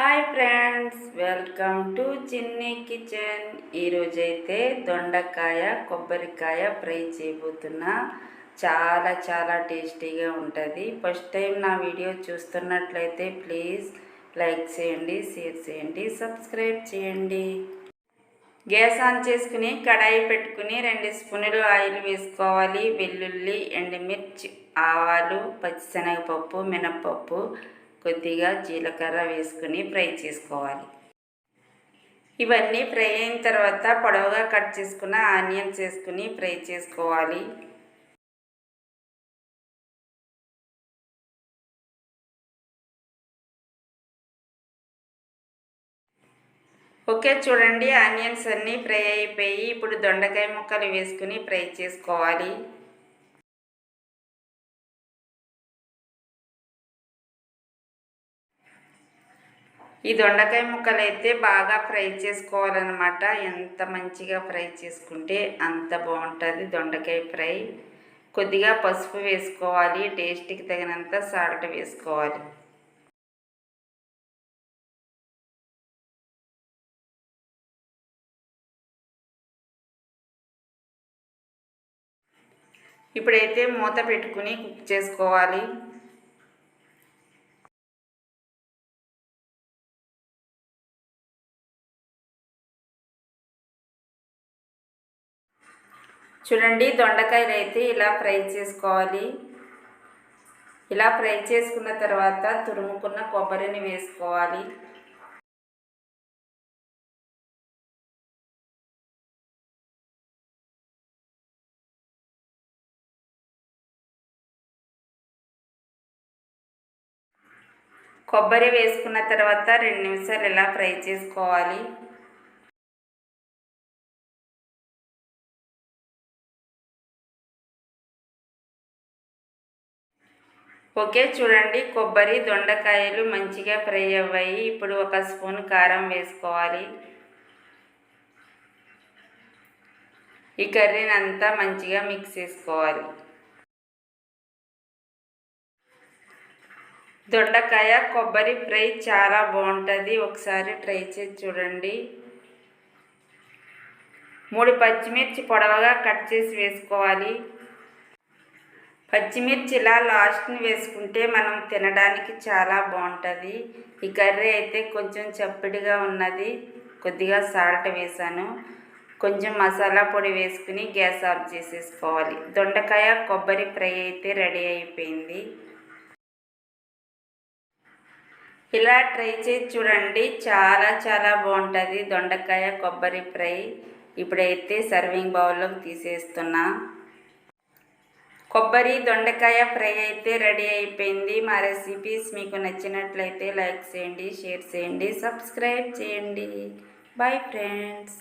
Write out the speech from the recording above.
Hi friends welcome to Chinni kitchen. ఈరోజైతే దొండకాయ కొబ్బరికాయ ఫ్రై చేయబోతున్నా. చాలా చాలా టేస్టీగా ఉంటుంది. ఫస్ట్ టైం నా వీడియో చూస్తున్నట్లయితే ప్లీజ్ లైక్ చేయండి షేర్ చేయండి సబ్స్క్రైబ్ చేయండి. గ్యాస్ ఆన్ చేసుకుని కడాయి పెట్టుకుని రెండు స్పూనులు ఆయిల్ వేసుకోవాలి. వెల్లుల్లి ఎండుమిర్చి ఆవాలు పచ్చిశనగపప్పు మినప్పప్పు కొద్దిగా జీలకర్ర వేసుకుని ఫ్రై చేసుకోవాలి. ఇవన్నీ ఫ్రై అయిన తర్వాత పొడవుగా కట్ చేసుకున్న ఆనియన్స్ వేసుకుని ఫ్రై చేసుకోవాలి. ఓకే చూడండి ఆనియన్స్ అన్నీ ఫ్రై అయిపోయి ఇప్పుడు దొండకాయ ముక్కలు వేసుకుని ఫ్రై చేసుకోవాలి. ఈ దొండకాయ ముక్కలు అయితే బాగా ఫ్రై చేసుకోవాలన్నమాట. ఎంత మంచిగా ఫ్రై చేసుకుంటే అంత బాగుంటుంది దొండకాయ ఫ్రై. కొద్దిగా పసుపు వేసుకోవాలి టేస్ట్కి తగినంత సాల్ట్ వేసుకోవాలి. ఇప్పుడైతే మూత పెట్టుకుని కుక్ చేసుకోవాలి. చూడండి దొండకాయలు అయితే ఇలా ఫ్రై చేసుకోవాలి. ఇలా ఫ్రై చేసుకున్న తర్వాత తురుముకున్న కొబ్బరిని వేసుకోవాలి. కొబ్బరి వేసుకున్న తర్వాత రెండు నిమిషాలు ఇలా ఫ్రై చేసుకోవాలి. ఓకే చూడండి కొబ్బరి దొండకాయలు మంచిగా ఫ్రై అవ్వాయి. ఇప్పుడు ఒక స్పూన్ కారం వేసుకోవాలి. ఈ కర్రీని అంతా మంచిగా మిక్స్ చేసుకోవాలి. దొండకాయ కొబ్బరి ఫ్రై చాలా బాగుంటుంది. ఒకసారి ట్రై చేసి చూడండి. మూడు పచ్చిమిర్చి పొడవగా కట్ చేసి వేసుకోవాలి. పచ్చిమిర్చి ఇలా లాస్ట్ని వేసుకుంటే మనం తినడానికి చాలా బాగుంటుంది. ఈ కర్రీ అయితే కొంచెం చప్పిడిగా ఉన్నది. కొద్దిగా సాల్ట్ వేసాను. కొంచెం మసాలా పొడి వేసుకుని గ్యాస్ ఆఫ్ చేసేసుకోవాలి. దొండకాయ కొబ్బరి ఫ్రై అయితే రెడీ అయిపోయింది. ఇలా ట్రై చేసి చూడండి. చాలా చాలా బాగుంటుంది దొండకాయ కొబ్బరి ఫ్రై. ఇప్పుడైతే సర్వింగ్ బౌల్లోకి తీసేస్తున్నా. కొబ్బరి దొండకాయ ఫ్రై అయితే రెడీ అయిపోయింది. మా రెసిపీస్ మీకు నచ్చినట్లయితే లైక్ చేయండి షేర్ చేయండి సబ్స్క్రైబ్ చేయండి. Bye friends